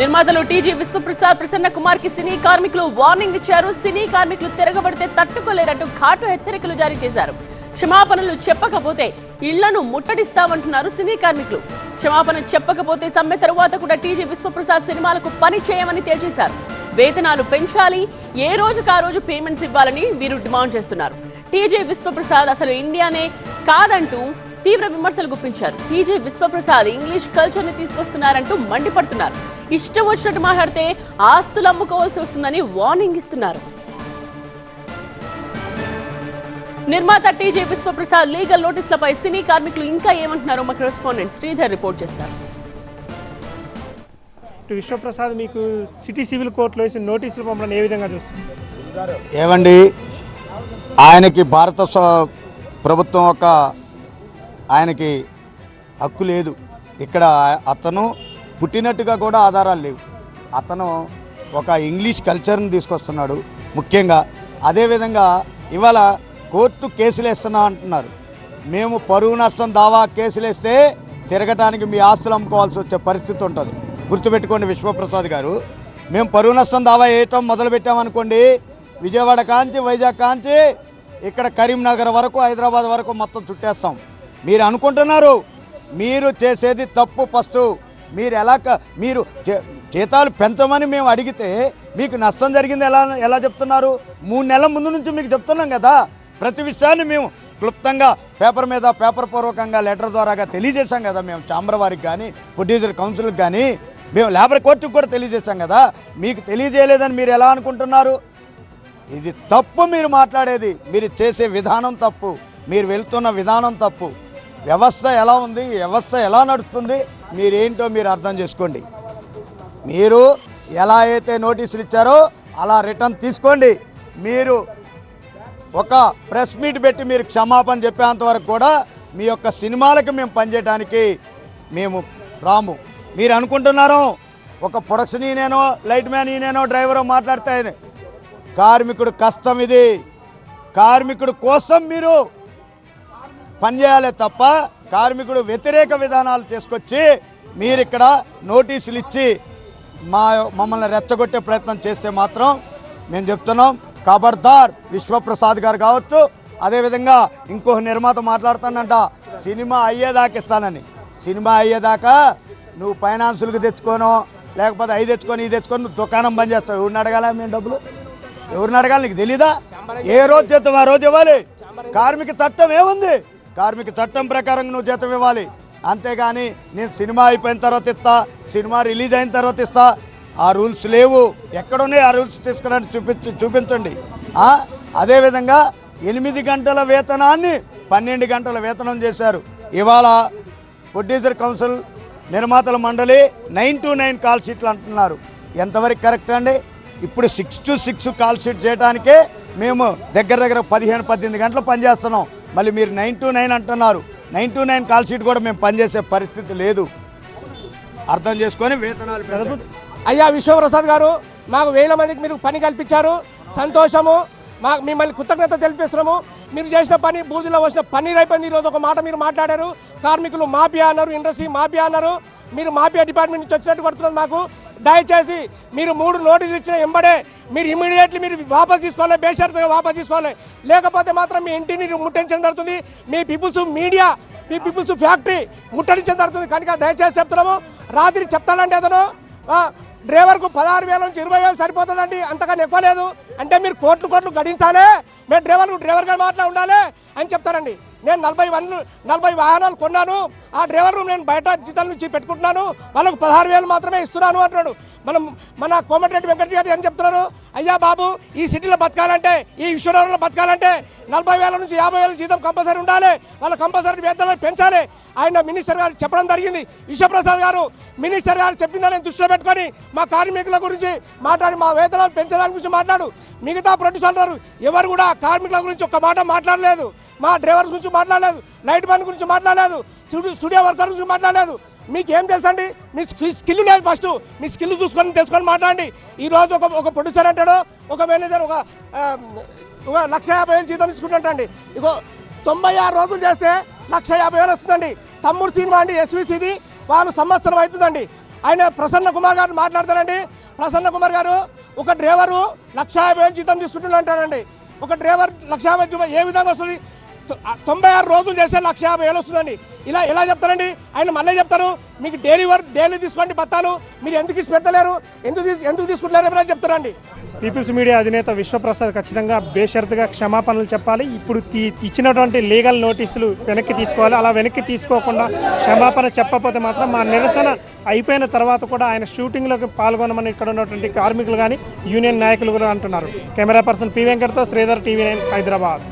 నిర్మాతలు టీజీ విశ్వప్రసాద్ ప్రసన్న కుమార్కి సినీ కార్మికులు వార్నింగ్ ఇచ్చారు. సినీ కార్మికులు తిరగబడితే తట్టుకోలేరంటూ ఘాటు హెచ్చరికలు జారీ చేశారు. క్షమాపణలు చెప్పకపోతే ఇళ్ళను ముట్టడిస్తామంటున్నారు సినీ కార్మికులు. క్షమాపణ చెప్పకపోతే సమ్మె తరువాత కూడా టీజీ విశ్వప్రసాద్ సినిమాలకు పని చేయమని తేల్చేశారు. వేతనాలు పెంచాలి ఏ రోజుకు ఆ రోజు పేమెంట్స్ ఇవ్వాలని వీరు డిమాండ్ చేస్తున్నారు. టీజే విశ్వప్రసాద్ అసలు ఇండియానే కాదంటూ తీవ్ర విమర్శలు గుప్పించారు. టీజే విశ్వప్రసాద్ ఇంగ్లీష్ కల్చర్ని తీసుకొస్తున్నారంటూ మండిపడుతున్నారు. ఇష్టం వచ్చినట్టు మాట్లాడితే ఆస్తులు అమ్ముకోవాల్సి వస్తుందని వార్నింగ్ ఇస్తున్నారు. నిర్మాత టీజే విశ్వప్రసాద్ లీగల్ నోటీసులపై సినీ కార్మికులు ఇంకా ఏమంటున్నారో మా కరెస్పాండెంట్ శ్రీధర్ రిపోర్ట్ చేస్తారు. విశ్వప్రసాద్ మీకు సిటీ సివిల్ కోర్టులో వేసిన నోటీసులు పంపడం ఏ విధంగా చూస్తుంది ఏమండి ఆయనకి భారత స- ప్రభుత్వం ఒక ఆయనకి హక్కు లేదు. ఇక్కడ అతను పుట్టినట్టుగా కూడా ఆధారాలు లేవు. అతను ఒక ఇంగ్లీష్ కల్చర్ని తీసుకొస్తున్నాడు ముఖ్యంగా. అదేవిధంగా ఇవాళ కోర్టు కేసులు వేస్తున్నా అంటున్నారు. మేము పరువు నష్టం దావా కేసులు వేస్తే తిరగటానికి మీ ఆస్తులు అమ్ముకోవాల్సి వచ్చే పరిస్థితి ఉంటుంది. గుర్తుపెట్టుకోండి విశ్వప్రసాద్ గారు. మేము పరువు నష్టం దావా వేయటం మొదలు పెట్టామనుకోండి విజయవాడ కాంచి వైజాగ్ కాంచి ఇక్కడ కరీంనగర్ వరకు హైదరాబాద్ వరకు మొత్తం చుట్టేస్తాం. మీరు అనుకుంటున్నారు? మీరు చేసేది తప్పు ఫస్ట్. మీరు ఎలా మీరు జీతాలు పెంచమని మేము అడిగితే మీకు నష్టం జరిగింది ఎలా ఎలా చెప్తున్నారు? మూడు నెలల ముందు నుంచి మీకు చెప్తున్నాం కదా. ప్రతి విషయాన్ని మేము క్లుప్తంగా పేపర్ మీద పేపర్ పూర్వకంగా లెటర్ ద్వారాగా తెలియజేశాం కదా మేము చాంబర్ వారికి కానీ ప్రొడ్యూసర్ కౌన్సిల్కి కానీ మేము లేబర్ కోర్టుకు కూడా తెలియజేశాం కదా. మీకు తెలియజేయలేదని మీరు ఎలా అనుకుంటున్నారు? ఇది తప్పు మీరు మాట్లాడేది. మీరు చేసే విధానం తప్పు. మీరు వెళ్తున్న విధానం తప్పు. వ్యవస్థ ఎలా ఉంది? వ్యవస్థ ఎలా నడుస్తుంది? మీరేంటో మీరు అర్థం చేసుకోండి. మీరు ఎలా అయితే నోటీసులు ఇచ్చారో అలా రిటర్న్ తీసుకోండి. మీరు ఒక ప్రెస్ మీట్ పెట్టి మీరు క్షమాపణ చెప్పేంత వరకు కూడా మీ యొక్క సినిమాలకు మేము పనిచేయడానికి మేము రాము. మీరు అనుకుంటున్నారు ఒక ప్రొడక్షన్ ఈయనేనో లైట్ మ్యాన్ ఈయనేనో డ్రైవరో మాట్లాడితే కార్మికుడు కష్టం ఇది. కార్మికుడు కోసం మీరు పనిచేయాలి తప్ప కార్మికుడు వ్యతిరేక విధానాలు తీసుకొచ్చి మీరు ఇక్కడ నోటీసులు ఇచ్చి మా మమ్మల్ని రెచ్చగొట్టే ప్రయత్నం చేస్తే మాత్రం మేము చెప్తున్నాం. ఖబర్దార్ విశ్వప్రసాద్ గారు కావచ్చు అదేవిధంగా ఇంకో నిర్మాత మాట్లాడుతానంట సినిమా అయ్యేదాకా ఇస్తానని. సినిమా అయ్యేదాకా నువ్వు ఫైనాన్సులకు తెచ్చుకోనో లేకపోతే అవి తెచ్చుకొని ఇది తెచ్చుకొని నువ్వు దుకాణం బంద్ చేస్తావు. ఎవరిని అడగాల మేము డబ్బులు? ఎవరిని అడగాలి నీకు తెలీదా? ఏ రోజు చేద్దాం ఆ రోజు ఇవ్వాలి. కార్మిక చట్టం ఏముంది? కార్మిక చట్టం ప్రకారం నువ్వు జీతం ఇవ్వాలి. అంతేగాని నేను సినిమా అయిపోయిన తర్వాత ఇస్తా సినిమా రిలీజ్ అయిన తర్వాత ఇస్తా. ఆ రూల్స్ లేవు. ఎక్కడున్నాయి ఆ రూల్స్ తీసుకురండి చూపించి చూపించండి. అదేవిధంగా ఎనిమిది గంటల వేతనాన్ని పన్నెండు గంటల వేతనం చేశారు. ఇవాళ ప్రొడ్యూసర్ కౌన్సిల్ నిర్మాతల మండలి నైన్ టు నైన్ కాల్ షీట్లు అంటున్నారు. ఎంతవరకు కరెక్ట్ అండి? ఇప్పుడు six to six call sheet చేయడానికే మేము దగ్గర దగ్గర పదిహేను పద్దెనిమిది గంటలు పనిచేస్తున్నాం. మళ్ళీ మీరు నైన్ టు నైన్ అంటున్నారు. Nine to nine call sheet కూడా మేము పనిచేసే పరిస్థితి లేదు. అర్థం చేసుకొని వేతనాలు అయ్యా విశ్వప్రసాద్ గారు మాకు వేల మందికి మీరు పని కల్పించారు. సంతోషము. మాకు మిమ్మల్ని కృతజ్ఞత తెలిపిస్తున్నాము. మీరు చేసిన పని బూదిలో వచ్చిన పన్నీర్ అయిపోయింది. ఈరోజు ఒక మాట మీరు మాట్లాడారు. కార్మికులు మాఫియా అన్నారు ఇండస్ట్రీ మాఫియా అన్నారు. మీరు మాఫియా డిపార్ట్మెంట్ నుంచి వచ్చినట్టు పడుతున్నారు మాకు. దయచేసి మీరు మూడు నోటీసులు ఇచ్చిన ఎంబడే మీరు ఇమీడియట్లీ మీరు వాపస్ తీసుకోవాలి బేషరతుగా వాపస్ తీసుకోవాలి. లేకపోతే మాత్రం మీ ఇంటిని ముట్టించడం జరుగుతుంది. మీ పీపుల్స్ మీడియా మీ పీపుల్స్ ఫ్యాక్టరీ ముట్టడించడం జరుగుతుంది. కనుక దయచేసి చెప్తున్నాము. రాత్రి చెప్తానండి అతను. డ్రైవర్కు పదహారు వేల నుంచి ఇరవై వేలు సరిపోతుందండి. అంతకన్నా ఎక్కువ లేదు. అంటే మీరు కోట్లు కోట్లు గడించాలి. మేము డ్రైవర్కు డ్రైవర్గా మాట్లా ఉండాలి అని చెప్తారండి నేను నలభై వన్లు నలభై వాహనాలు కొన్నాను. ఆ డ్రైవర్ నేను బయట జీతాల నుంచి పెట్టుకుంటున్నాను. వాళ్ళకు పదహారు వేలు మాత్రమే ఇస్తున్నాను అంటున్నాడు. మనం మన కోమటిరెడ్డి వెంకటరెడ్డి గారు ఏం చెప్తున్నారు? అయ్యా బాబు ఈ సిటీలో బతకాలంటే ఈ విశ్వనగరంలో బతకాలంటే నలభై వేల నుంచి యాభై వేల జీతం కంపల్సరీ ఉండాలి. వాళ్ళ కంపల్సరీ వేతనాలు పెంచాలి. ఆయన మినిస్టర్ గారు చెప్పడం జరిగింది. విశ్వప్రసాద్ గారు మినిస్టర్ గారు చెప్పిందని దృష్టిలో పెట్టుకొని మా కార్మికుల గురించి మాట్లాడి మా వేతనాలు పెంచడానికి గురించి మాట్లాడు. మిగతా ప్రొడ్యూసర్లు గారు ఎవరు కూడా కార్మికుల గురించి ఒక్క మాట మాట్లాడలేదు. మా డ్రైవర్స్ గురించి మాట్లాడలేదు. లైట్ మ్యాన్ గురించి మాట్లాడలేదు. స్టూడియో స్టూడియో వర్కర్ గురించి మాట్లాడలేదు. మీకు ఏం తెలుసండి? మీ స్కి- స్కిల్ లేదు ఫస్ట్. మీ స్కిల్ చూసుకొని తెలుసుకొని మాట్లాడండి. ఈ రోజు ఒక ఒక ప్రొడ్యూసర్ అంటాడు ఒక మేనేజర్ ఒక ఒక లక్ష యాభై వేలు జీతం తీసుకుంటుంటండి ఇగో తొంభై ఆరు రోజులు చేస్తే లక్ష యాభై వేలు వస్తుందండి. తమ్ముడు సినిమా అండి ఎస్విసిది. వాళ్ళు సంవత్సరం అవుతుందండి ఆయన ప్రసన్న కుమార్ గారు మాట్లాడతారండి. ప్రసన్న కుమార్ గారు ఒక డ్రైవరు లక్ష యాభై వేలు జీతం తీసుకుంటున్నా అంటాడండి ఒక డ్రైవర్ లక్ష యాభై ఏ విధంగా వస్తుంది? తొంభై ఆరు రోజులు చేస్తే లక్ష యాభై వేలు వస్తుందండి. ఇలా ఎలా చెప్తారండి? ఆయన మళ్ళీ చెప్తారు మీకు డైలీ వర్క్ డైలీ తీసుకోండి బత్తాలు మీరు ఎందుకు ఇచ్చి పెట్టలేరు ఎందుకు ఎందుకు తీసుకుంటున్నారు ఎవరైనా చెప్తారండి. పీపుల్స్ మీడియా అధినేత విశ్వప్రసాద్ ఖచ్చితంగా బేషరతుగా క్షమాపణలు చెప్పాలి. ఇప్పుడు తీ- ఇచ్చినటువంటి లీగల్ నోటీసులు వెనక్కి తీసుకోవాలి. అలా వెనక్కి తీసుకోకుండా క్షమాపణ చెప్పకపోతే మాత్రం మా నిరసన అయిపోయిన తర్వాత కూడా ఆయన షూటింగ్లోకి పాల్గొనమని ఇక్కడ ఉన్నటువంటి కార్మికులు కానీ యూనియన్ నాయకులు కూడా అంటున్నారు. కెమెరా పర్సన్ పి వెంకట్తో శ్రీధర్ టీవీ నైన్ హైదరాబాద్.